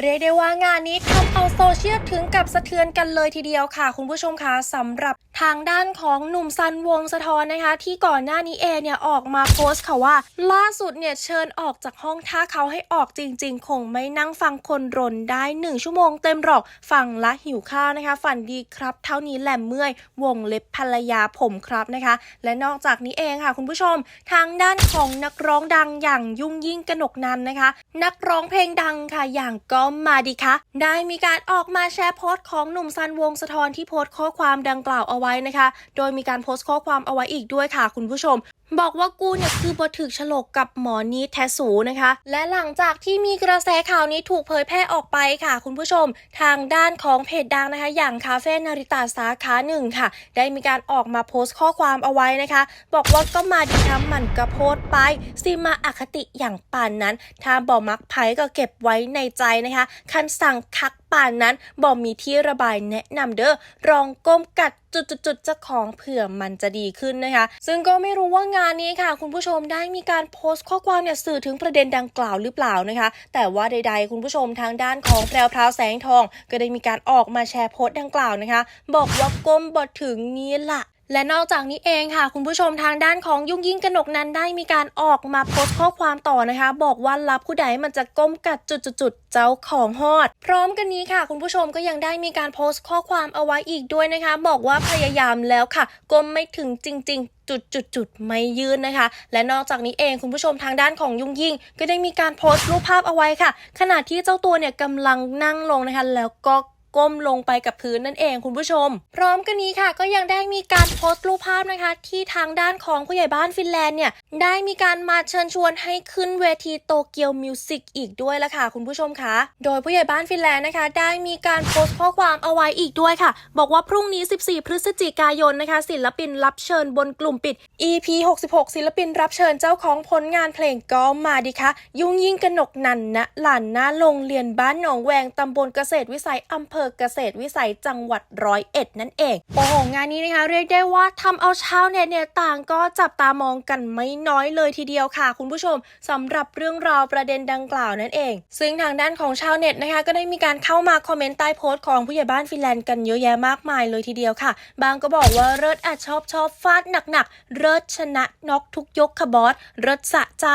เรียกได้ว่างานนี้ทำเอาโซเชียลถึงกับสะเทือนกันเลยทีเดียวค่ะ คุณผู้ชมคะสำหรับทางด้านของหนุ่มซันวงสะทอนนะคะ ที่ก่อนหน้านี้เอเนี่ยออกมาโพสต์ค่ะว่า ล่าสุดเนี่ยเชิญออกจากห้องถ้าเขาให้ออกจริง ๆ คงไม่นั่งฟังคนรนได้1ชั่วโมงเต็มหรอกฟังละหิวข้าวนะคะ ฝันดีครับ เท่านี้แหลมเมื่อยวงเล็บภรรยาผมครับนะคะ และนอกจากนี้เองค่ะ คุณผู้ชม ทางด้านของนักร้องดังอย่างยุ่งยิ่งกนกนันนะคะ นักร้องเพลงดังค่ะอย่างก็มาดีคะได้มีการออกมาแชร์โพสต์ของหนุ่มซันวงสะทอนที่โพสต์ข้อความดังกล่าวเอาไว้นะคะ โดยมีการโพสต์ข้อความเอาไว้อีกด้วยค่ะคุณผู้ชม บอกว่ากูเนี่ยคือบทถึกฉลกกับหมอนีแทสูนะคะ และหลังจากที่มีกระแสข่าวนี้ถูกเผยแพร่ออกไปค่ะ คุณผู้ชม ทางด้านของเพจดังนะคะ อย่างคาเฟ่นาริตาสาขาหนึ่งค่ะ ได้มีการออกมาโพสต์ข้อความเอาไว้นะคะ บอกว่าก็มาดีทำมันกระโพดไปซีมาอคติอย่างป่านนั้น ถ้าบอมักไผ่ก็เก็บไว้ในใจนะคะ คันสั่งคัก ป่านนั้นบอกมีที่ระบายแนะนำเด้อรองก้มกัดจุดๆๆเจ้าของเผื่อมันจะดีขึ้นนะคะ ซึ่งก็ไม่รู้ว่างานนี้ค่ะ คุณผู้ชมได้มีการโพสต์ข้อความเนี่ยสื่อถึงประเด็นดังกล่าวหรือเปล่านะคะ แต่ว่าใด ๆ คุณผู้ชมทางด้านของแพรวพราวแสงทอง ก็ได้มีการออกมาแชร์โพสต์ดังกล่าวนะคะ บอกว่าก้มบดถึงนี้ละ และนอกจากนี้เองค่ะ คุณผู้ชมทางด้านของยุ่งยิ่งกนกนั้นได้มีการออกมาโพสต์ข้อความต่อนะคะ บอกว่ารับผู้ใดมันจะก้มกัดจุดๆเจ้าของฮอด พร้อมกันนี้ค่ะ คุณผู้ชมก็ยังได้มีการโพสต์ข้อความเอาไว้อีกด้วยนะคะ บอกว่าพยายามแล้วค่ะก้มไม่ถึงจริง ๆจุดจุดจุดไม่ยืนนะคะ และนอกจากนี้เองคุณผู้ชมทางด้านของยุ่งยิ่ง ก็ได้มีการโพสต์รูปภาพเอาไว้ค่ะ ขณะที่เจ้าตัวเนี่ยกำลังนั่งลงนะคะ แล้วก็ ก้มลงไปกับพื้นนั่นเองคุณผู้ชม พร้อมกันนี้ค่ะ ก็ยังได้มีการโพสต์รูปภาพนะคะ ที่ทางด้านของผู้ใหญ่บ้านฟินแลนด์เนี่ย ได้มีการมาเชิญชวนให้ขึ้นเวทีโตเกียวมิวสิกอีกด้วยละค่ะ คุณผู้ชมคะโดยผู้ใหญ่บ้านฟินแลนด์นะคะ ได้มีการโพสต์ข้อความเอาไว้อีกด้วยค่ะ บอกว่าพรุ่งนี้ 14 พฤศจิกายนนะคะ ศิลปินรับเชิญบนกลุ่มปิด EP 66 ศิลปินรับเชิญเจ้าของผลงานเพลงก็มาดิคะ ยุ่งยิ่งกนกนันนะหลานหน้าโรงเรียนบ้านหนองแวงตำบลเกษตรวิสัยอำเภอเกษตรวิสัยจังหวัดร้อยเอ็ดนั่นเอง โอ้โห งานนี้นะคะเรียกได้ว่าทำเอาชาวเน็ตเนี่ยต่างก็จับตามองกันไม่น้อยเลยทีเดียวค่ะ คุณผู้ชมสำหรับเรื่องราวประเด็นดังกล่าวนั่นเอง ซึ่งทางด้านของชาวเน็ตนะคะ ก็ได้มีการเข้ามาคอมเมนต์ใต้โพสต์ของผู้ใหญ่บ้านฟินแลนด์กันเยอะแยะมากมายเลยทีเดียวค่ะ บางก็บอกว่าเลิศอาจชอบชอบฟาดหนักๆเลิศชนะน็อกทุกยกค่ะบอสเลิศสะใจ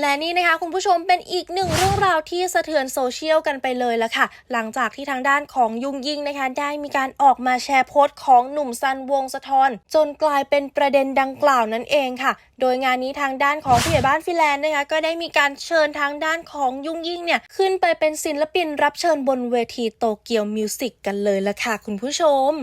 และนี่นะคะคุณผู้ชมเป็นอีกหนึ่งเรื่องราวที่สะเทือนโซเชียลกันไปเลยละค่ะ หลังจากที่ทางด้านของยุงยิงนะคะ ได้มีการออกมาแชร์โพสต์ของหนุ่มซันวงสะทอนจนกลายเป็นประเด็นดังกล่าวนั่นเองค่ะ โดยงานนี้ทางด้านของผู้ใหญ่บ้านฟิแลนด์นะคะก็ได้มีการเชิญทางด้านของยุงยิงเนี่ยขึ้นไปเป็นศิลปินรับเชิญบนเวทีโตเกียวมิวสิกกันเลยละค่ะคุณผู้ชม